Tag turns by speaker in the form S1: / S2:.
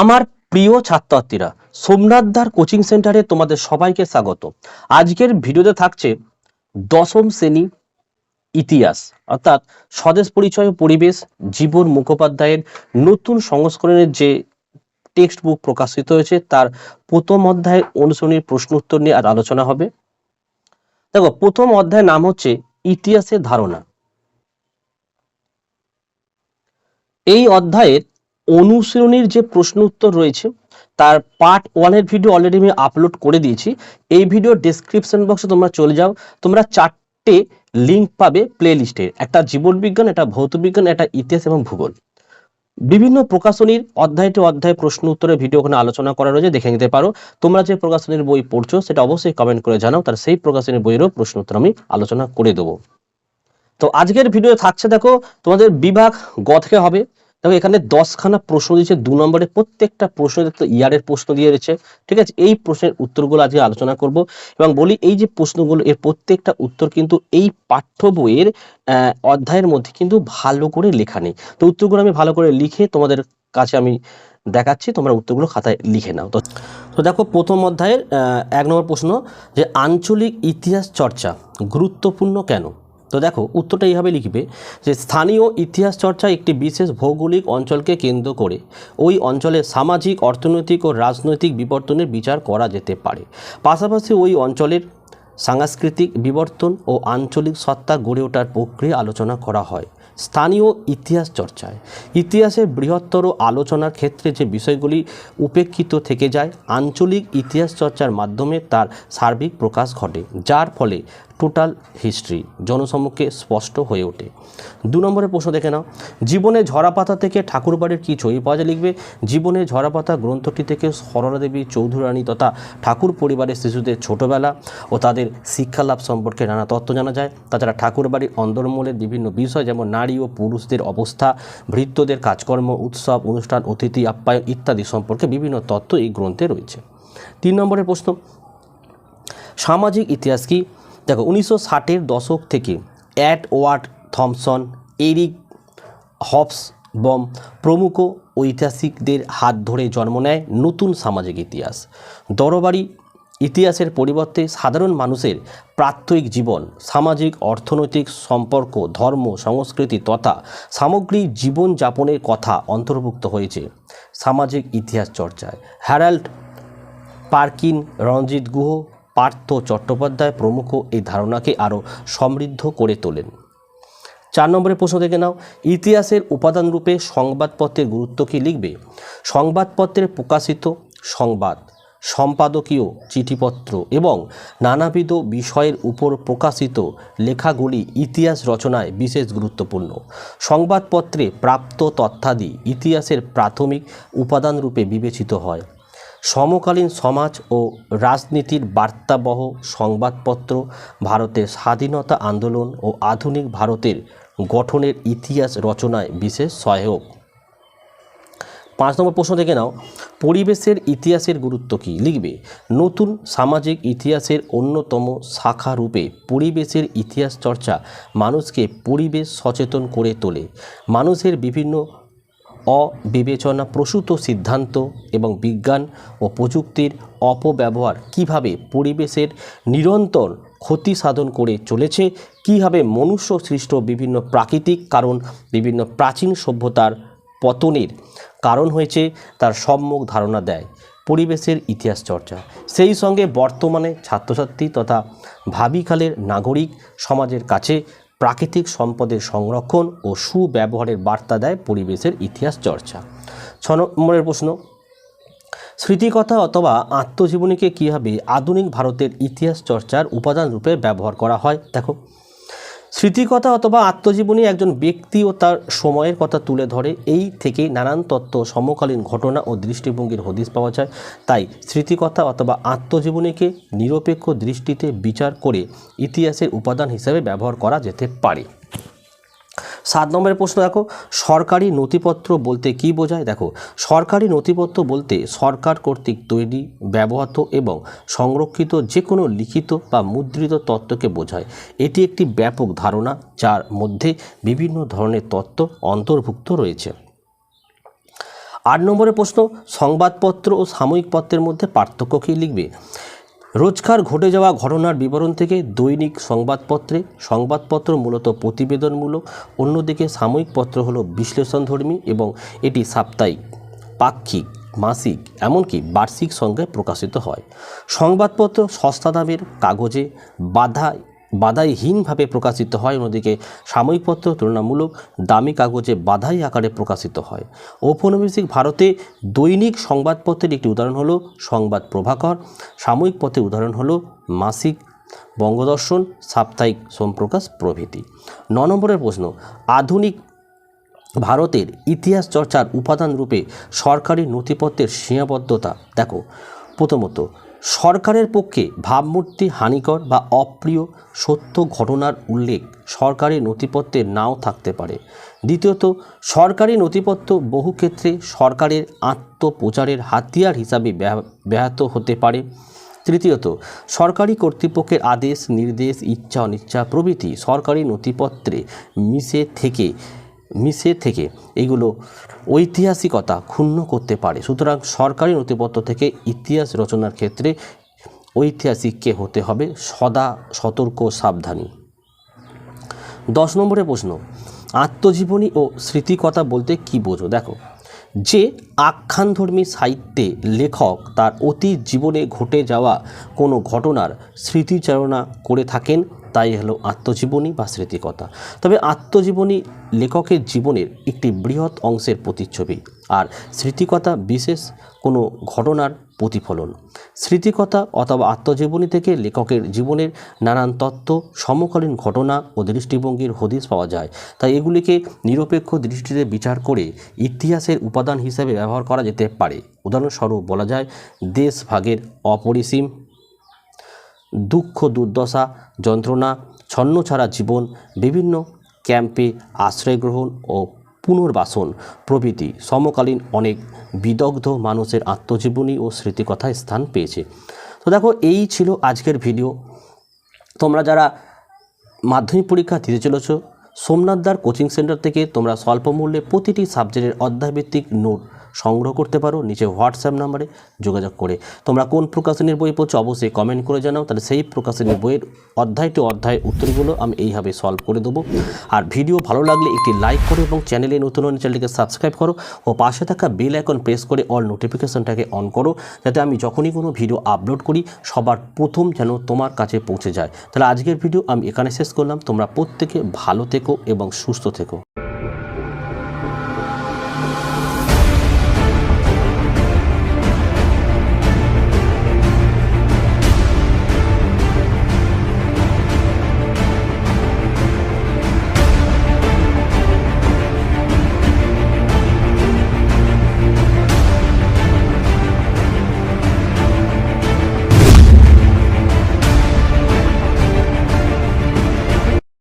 S1: আমার প্রিয় ছাত্রছাত্রীরা, সোমনাথদার কোচিং সেন্টারে তোমাদের সবাইকে স্বাগত। আজকের ভিডিওতে থাকছে দশম শ্রেণি ইতিহাস, অর্থাৎ স্বদেশ পরিচয় পরিবেশ, জীবন মুখোপাধ্যায়ের নতুন সংস্করণের যে টেক্সট বুক প্রকাশিত হয়েছে, তার প্রথম অধ্যায়ের অনুশীলনীর প্রশ্ন উত্তর নিয়ে আর আলোচনা হবে। দেখো, প্রথম অধ্যায়ের নাম হচ্ছে ইতিহাসের ধারণা। এই অধ্যায়ের অনুশীলনীর যে প্রশ্ন উত্তর রয়েছে, তার পার্ট ওয়ানের ভিডিও অলরেডি আমি আপলোড করে দিয়েছি। এই ভিডিও ডেসক্রিপশন বক্সে তোমরা চলে যাও। তোমরা চারটে লিঙ্ক পাবে প্লে লিস্টের একটা জীবনবিজ্ঞান একটা ভৌত বিজ্ঞান, একটা ইতিহাস এবং ভূগোল। বিভিন্ন প্রকাশনীর অধ্যায়টি অধ্যায় প্রশ্ন উত্তরের ভিডিও ওখানে আলোচনা করা রয়েছে, দেখে নিতে পারো। তোমরা যে প্রকাশনীর বই পড়ছো, সেটা অবশ্যই কমেন্ট করে জানাও। তার সেই প্রকাশনীর বইয়েরও প্রশ্ন উত্তর আমি আলোচনা করে দেবো। তো আজকের ভিডিও থাকছে দেখো, তোমাদের বিভাগ গ থেকে হবে। দেখো, এখানে দশখানা প্রশ্ন দিয়েছে, দু নম্বরে প্রত্যেকটা প্রশ্ন দেখতে ইয়ারের প্রশ্ন দিয়ে রয়েছে ঠিক আছে? এই প্রশ্নের উত্তরগুলো আজকে আলোচনা করব এবং বলি, এই যে প্রশ্নগুলো, এর প্রত্যেকটা উত্তর কিন্তু এই পাঠ্য বইয়ের অধ্যায়ের মধ্যে কিন্তু ভালো করে লেখা নেই। তো উত্তরগুলো আমি ভালো করে লিখে তোমাদের কাছে আমি দেখাচ্ছি, তোমরা উত্তরগুলো খাতায় লিখে নাও। তো তো দেখো, প্রথম অধ্যায়ের এক নম্বর প্রশ্ন যে আঞ্চলিক ইতিহাস চর্চা গুরুত্বপূর্ণ কেন? তো দেখো, উত্তরটা এইভাবে লিখবে যে স্থানীয় ইতিহাস চর্চা একটি বিশেষ ভৌগোলিক অঞ্চলকে কেন্দ্র করে। ওই অঞ্চলের সামাজিক, অর্থনৈতিক ও রাজনৈতিক বিবর্তনের বিচার করা যেতে পারে। পাশাপাশি ওই অঞ্চলের সাংস্কৃতিক বিবর্তন ও আঞ্চলিক সত্তা গড়ে ওঠার প্রক্রিয়া আলোচনা করা হয় স্থানীয় ইতিহাস চর্চায়। ইতিহাসের বৃহত্তর আলোচনার ক্ষেত্রে যে বিষয়গুলি উপেক্ষিত থেকে যায়, আঞ্চলিক ইতিহাস চর্চার মাধ্যমে তার সার্বিক প্রকাশ ঘটে, যার ফলে টোটাল হিস্ট্রি জনসম্মুখে স্পষ্ট হয়ে ওঠে। দু নম্বরের প্রশ্ন দেখে নাও। জীবনে ঝরাপাতা থেকে ঠাকুরবাড়ির কী ছবি পাওয়া যায় লিখবে? জীবনে ঝরাপাতা গ্রন্থটি থেকে সরলা দেবী চৌধুরানী তথা ঠাকুর পরিবারের শিশুদের ছোটবেলা ও তাদের শিক্ষালাভ সম্পর্কে নানা তথ্য জানা যায়। তাছাড়া ঠাকুরবাড়ির অন্দরমূলের বিভিন্ন বিষয় যেমন নারী ও পুরুষদের অবস্থা, ভৃত্যদের কাজকর্ম, উৎসব, অনুষ্ঠান, অতিথি, আপ্যায়ন ইত্যাদি সম্পর্কে বিভিন্ন তথ্য এই গ্রন্থে রয়েছে। তিন নম্বরের প্রশ্ন। সামাজিক ইতিহাস কি? দেখো, উনিশশো ষাটের দশক থেকে Edward Thompson, Eric Hobsbawm প্রমুখ ঐতিহাসিকদের হাত ধরে জন্ম নেয় নতুন সামাজিক ইতিহাস। দরবারি ইতিহাসের পরিবর্তে সাধারণ মানুষের প্রাত্যহিক জীবন, সামাজিক, অর্থনৈতিক সম্পর্ক, ধর্ম, সংস্কৃতি তথা সামগ্রিক জীবনযাপনের কথা অন্তর্ভুক্ত হয়েছে সামাজিক ইতিহাস চর্চায়। হ্যারাল্ড পার্কিন রঞ্জিত গুহ পার্থ চট্টোপাধ্যায় প্রমুখ এই ধারণাকে আরও সমৃদ্ধ করে তোলেন। চার নম্বরের প্রশ্ন দেখে নাও। ইতিহাসের উপাদান রূপে সংবাদপত্রের গুরুত্ব কী লিখবে? সংবাদপত্রে প্রকাশিত সংবাদ, সম্পাদকীয় চিঠিপত্র এবং নানাবিধ বিষয়ের উপর প্রকাশিত লেখাগুলি ইতিহাস রচনায় বিশেষ গুরুত্বপূর্ণ। সংবাদপত্রে প্রাপ্ত তথ্যাদি ইতিহাসের প্রাথমিক উপাদান রূপে বিবেচিত হয়। সমকালীন সমাজ ও রাজনীতির বার্তাবহ সংবাদপত্র, ভারতের স্বাধীনতা আন্দোলন ও আধুনিক ভারতের গঠনের ইতিহাস রচনায় বিশেষ সহায়ক। পাঁচ নম্বর প্রশ্ন দেখে নাও। পরিবেশের ইতিহাসের গুরুত্ব কী? লিখবে, নতুন সামাজিক ইতিহাসের অন্যতম শাখা রূপে পরিবেশের ইতিহাস চর্চা মানুষকে পরিবেশ সচেতন করে তোলে। মানুষের বিভিন্ন অবিবেচনা প্রসূত সিদ্ধান্ত এবং বিজ্ঞান ও প্রযুক্তির অপব্যবহার কীভাবে পরিবেশের নিরন্তর ক্ষতি সাধন করে চলেছে, কীভাবে মনুষ্য সৃষ্ট বিভিন্ন প্রাকৃতিক কারণ, বিভিন্ন প্রাচীন সভ্যতার পতনের কারণ হয়েছে তার সম্যক ধারণা দেয় পরিবেশের ইতিহাস চর্চা। সেই সঙ্গে বর্তমানে ছাত্রছাত্রী তথা ভাবিকালের নাগরিক সমাজের কাছে প্রাকৃতিক সম্পদের সংরক্ষণ ও সুব্যবহারের বার্তা দেয় পরিবেশের ইতিহাস চর্চা। ছ নম্বরের প্রশ্ন, স্মৃতিকথা অথবা আত্মজীবনীকে কীভাবে আধুনিক ভারতের ইতিহাস চর্চার উপাদান রূপে ব্যবহার করা হয়? দেখো স্মৃতিকথা অথবা আত্মজীবনী একজন ব্যক্তি ও তার সময়ের কথা তুলে ধরে, এই থেকেই নানান তত্ত্ব সমকালীন ঘটনা ও দৃষ্টিভঙ্গির হদিস পাওয়া যায়। তাই স্মৃতিকথা অথবা আত্মজীবনীকে নিরপেক্ষ দৃষ্টিতে বিচার করে ইতিহাসের উপাদান হিসেবে ব্যবহার করা যেতে পারে। সাত নম্বরের প্রশ্ন দেখো, সরকারি নথিপত্র বলতে কি বোঝায়? দেখো, সরকারি নথিপত্র বলতে সরকার কর্তৃক তৈরি, ব্যবহৃত এবং সংরক্ষিত যে কোনো লিখিত বা মুদ্রিত তত্ত্বকে বোঝায়। এটি একটি ব্যাপক ধারণা যার মধ্যে বিভিন্ন ধরনের তত্ত্ব অন্তর্ভুক্ত রয়েছে। আট নম্বরের প্রশ্ন, সংবাদপত্র ও সাময়িক পত্রের মধ্যে পার্থক্য কী লিখবে? রোজকার ঘটে যাওয়া ঘটনার বিবরণ থেকে দৈনিক সংবাদপত্রে সংবাদপত্র মূলত প্রতিবেদনমূলক, অন্যদিকে সাময়িক পত্র হলো বিশ্লেষণধর্মী এবং এটি সাপ্তাহিক, পাক্ষিক, মাসিক, এমনকি বার্ষিক সঙ্গে প্রকাশিত হয়। সংবাদপত্র সস্তা দামের কাগজে বাধা বাধাইহীনভাবে প্রকাশিত হয়। অন্যদিকে সাময়িকপত্র তুলনামূলক দামি কাগজে বাধাই আকারে প্রকাশিত হয়। ঔপনিবেশিক ভারতে দৈনিক সংবাদপত্রের একটি উদাহরণ হলো সংবাদ প্রভাকর। সাময়িক পত্রের উদাহরণ হলো মাসিক বঙ্গদর্শন, সাপ্তাহিক সোমপ্রকাশ প্রভৃতি। ন নম্বরের প্রশ্ন, আধুনিক ভারতের ইতিহাস চর্চার উপাদান রূপে সরকারি নথিপত্রের সীমাবদ্ধতা। দেখো, প্রথমত সরকারের পক্ষে ভাবমূর্তি হানিকর বা অপ্রিয় সত্য ঘটনার উল্লেখ সরকারি নথিপত্রে নাও থাকতে পারে। দ্বিতীয়ত, সরকারি নথিপত্র বহু ক্ষেত্রে সরকারের আত্মপ্রচারের হাতিয়ার হিসাবে ব্যাহ- ব্যাহত হতে পারে। তৃতীয়ত, সরকারি কর্তৃপক্ষের আদেশ, নির্দেশ ইচ্ছা অনিচ্ছা প্রভৃতি সরকারি নথিপত্রে মিশে থেকে মিশে থেকে এগুলো ঐতিহাসিকতা ক্ষুণ্ণ করতে পারে। সুতরাং সরকারি নথিপত্র থেকে ইতিহাস রচনার ক্ষেত্রে ঐতিহাসিককে হতে হবে সদা সতর্ক সাবধানী। দশ নম্বরের প্রশ্ন, আত্মজীবনী ও স্মৃতিকথা বলতে কি বোঝো? দেখো, যে আখ্যানধর্মী সাহিত্যে লেখক তার অতীত জীবনে ঘটে যাওয়া কোনো ঘটনার স্মৃতিচারণা করে থাকেন তাই হলো আত্মজীবনী বা স্মৃতিকথা। তবে আত্মজীবনী লেখকের জীবনের একটি বৃহৎ অংশের প্রতিচ্ছবি, আর স্মৃতিকথা বিশেষ কোনো ঘটনার প্রতিফলন। স্মৃতিকথা অথবা আত্মজীবনী থেকে লেখকের জীবনের নানান তত্ত্ব, সমকালীন ঘটনা ও দৃষ্টিভঙ্গির হদিশ পাওয়া যায়। তাই এগুলিকে নিরপেক্ষ দৃষ্টিতে বিচার করে ইতিহাসের উপাদান হিসেবে ব্যবহার করা যেতে পারে। উদাহরণস্বরূপ বলা যায়, দেশভাগের অপরিসীম দুঃখ, দুর্দশা, যন্ত্রণা, ছন্ন ছাড়া জীবন, বিভিন্ন ক্যাম্পে আশ্রয় গ্রহণ ও পুনর্বাসন প্রভৃতি সমকালীন অনেক বিদগ্ধ মানুষের আত্মজীবনী ও স্মৃতিকথায় স্থান পেয়েছে। তো দেখো, এই ছিল আজকের ভিডিও। তোমরা যারা মাধ্যমিক পরীক্ষা দিতে চলেছ সোমনাথদার কোচিং সেন্টার থেকে তোমরা স্বল্প মূল্যে প্রতিটি সাবজেক্টের অধ্যায়ভিত্তিক নোট সংগ্রহ করতে পারো, নিচে হোয়াটসঅ্যাপ নাম্বারে যোগাযোগ করে। তোমরা কোন প্রকাশনীর বই পড়ছো অবশ্যই কমেন্ট করে জানাও, তাহলে সেই প্রকাশনীর বইয়ের অধ্যায় টু অধ্যায় উত্তরগুলো আমি এইভাবে সলভ করে দেবো। আর ভিডিও ভালো লাগলে একটি লাইক করো এবং চ্যানেলে নতুন হলে চ্যানেলটিকে সাবস্ক্রাইব করো ও পাশে থাকা বেল আইকন প্রেস করে অল নোটিফিকেশনটাকে অন করো, যাতে আমি যখনই কোনো ভিডিও আপলোড করি, সবার প্রথম যেন তোমার কাছে পৌঁছে যায়। তাহলে আজকের ভিডিও আমি এখানে শেষ করলাম। তোমরা প্রত্যেকে ভালো থেকো এবং সুস্থ থেকো।